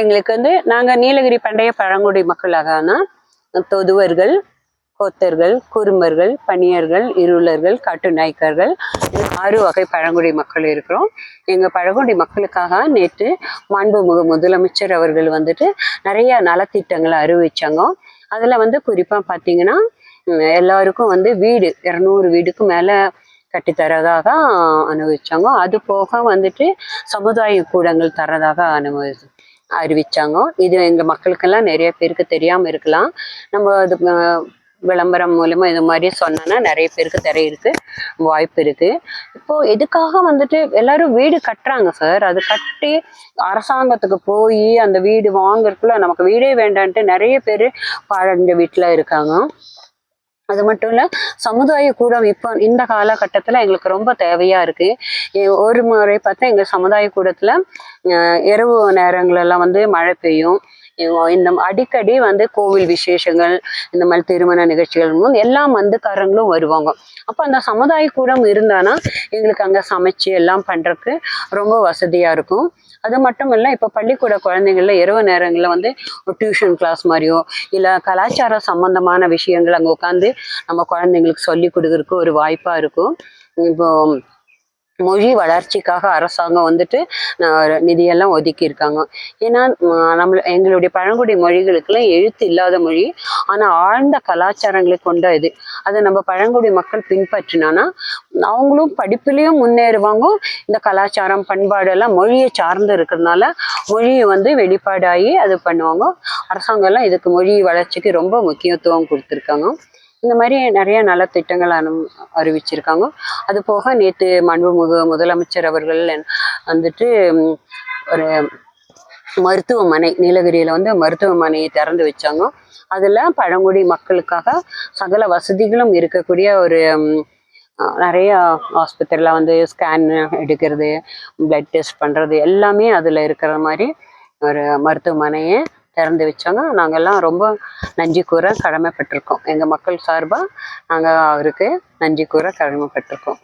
எங்களுக்கு வந்து நாங்கள் நீலகிரி பண்டைய பழங்குடி மக்களாகனா தொதுவர்கள் கோத்தர்கள் குறும்பர்கள் பணியர்கள் இருளர்கள் காட்டுநாய்க்கர்கள் இது ஆறு வகை பழங்குடி மக்கள் இருக்கிறோம். எங்கள் பழங்குடி மக்களுக்காக நேற்று மாண்புமிகு முதலமைச்சர் அவர்கள் வந்துட்டு நிறைய நலத்திட்டங்களை அறிவிச்சாங்க. அதில் வந்து குறிப்பாக பார்த்தீங்கன்னா எல்லாருக்கும் வந்து வீடு இரநூறு வீடுக்கு மேலே கட்டித்தரதாக அனுபவிச்சாங்க. அது போக வந்துட்டு சமுதாய கூடங்கள் தரதாக அனுபவி அறிவிச்சாங்க. இது எங்கள் மக்களுக்கெல்லாம் நிறைய பேருக்கு தெரியாமல் இருக்கலாம். நம்ம அது விளம்பரம் மூலமா இது மாதிரி சொன்னோன்னா நிறைய பேருக்கு தெரிய இருக்கு வாய்ப்பு இருக்கு. இப்போ எதுக்காக வந்துட்டு எல்லாரும் வீடு கட்டுறாங்க சார்? அது கட்டி அரசாங்கத்துக்கு போய் அந்த வீடு வாங்குறதுக்குள்ள நமக்கு வீடே வேண்டான்ட்டு நிறைய பேர் பாழடைஞ்ச வீட்டில் இருக்காங்க. அது மட்டும் இல்ல சமுதாய கூடம் இப்போ இந்த காலகட்டத்துல எங்களுக்கு ரொம்ப தேவையா இருக்கு. ஒரு முறை பார்த்தா எங்க சமுதாய கூடத்துல அஹ், இரவு நேரங்களெல்லாம் வந்து மழை பெய்யும். இந்த அடிக்கடி வந்து கோவில் விசேஷங்கள் இந்த மாதிரி திருமண நிகழ்ச்சிகள் எல்லா எல்லாம் வந்துக்காரங்களும் வருவாங்க. அப்போ அந்த சமுதாய கூடம் இருந்தானா எங்களுக்கு அங்கே சமைச்சு எல்லாம் பண்ணுறதுக்கு ரொம்ப வசதியாக இருக்கும். அது மட்டும் இல்லை இப்போ பள்ளிக்கூட குழந்தைங்கள இரவு நேரங்களில் வந்து ஒரு டியூஷன் கிளாஸ் மாதிரியோ இல்லை கலாச்சார சம்பந்தமான விஷயங்கள் அங்கே உட்காந்து நம்ம குழந்தைங்களுக்கு சொல்லி கொடுக்குறதுக்கு ஒரு வாய்ப்பாக இருக்கும். இப்போது மொழி வளர்ச்சிக்காக அரசாங்கம் வந்துட்டு நிதியெல்லாம் ஒதுக்கி இருக்காங்க ஏன்னா நம்ம எங்களுடைய பழங்குடி மொழிகளுக்கெல்லாம் எழுத்து இல்லாத மொழி. ஆனால் ஆழ்ந்த கலாச்சாரங்களை கொண்ட இது. அதை நம்ம பழங்குடி மக்கள் பின்பற்றினானா அவங்களும் படிப்புலேயும் முன்னேறுவாங்க. இந்த கலாச்சாரம் பண்பாடெல்லாம் மொழியை சார்ந்து இருக்கிறதுனால மொழியை வந்து வெளிப்பாடாகி அது பண்ணுவாங்க. அரசாங்கம்லாம் இதுக்கு மொழி வளர்ச்சிக்கு ரொம்ப முக்கியத்துவம் கொடுத்துருக்காங்க. இந்த மாதிரி நிறைய நலத்திட்டங்கள் அனு அறிவிச்சிருக்காங்க. அது போக நேற்று மாண்புமிகு முதலமைச்சர் அவர்கள் வந்துட்டு ஒரு மருத்துவமனை நீலகிரியில் வந்து மருத்துவமனையை திறந்து வச்சாங்க. அதில் பழங்குடி மக்களுக்காக சகல வசதிகளும் இருக்கக்கூடிய ஒரு நிறையா நிறைய ஆஸ்பத்திரியில் வந்து ஸ்கேன் எடுக்கிறது பிளட் டெஸ்ட் பண்ணுறது எல்லாமே அதில் இருக்கிற மாதிரி ஒரு மருத்துவமனையை திறந்து வச்சாங்க நாங்கள்லாம் ரொம்ப நன்றி கூற கடமைப்பட்டிருக்கோம். எங்கள் மக்கள் சார்பாக நாங்கள் அவருக்கு நன்றி கூற கடமைப்பட்டிருக்கோம்.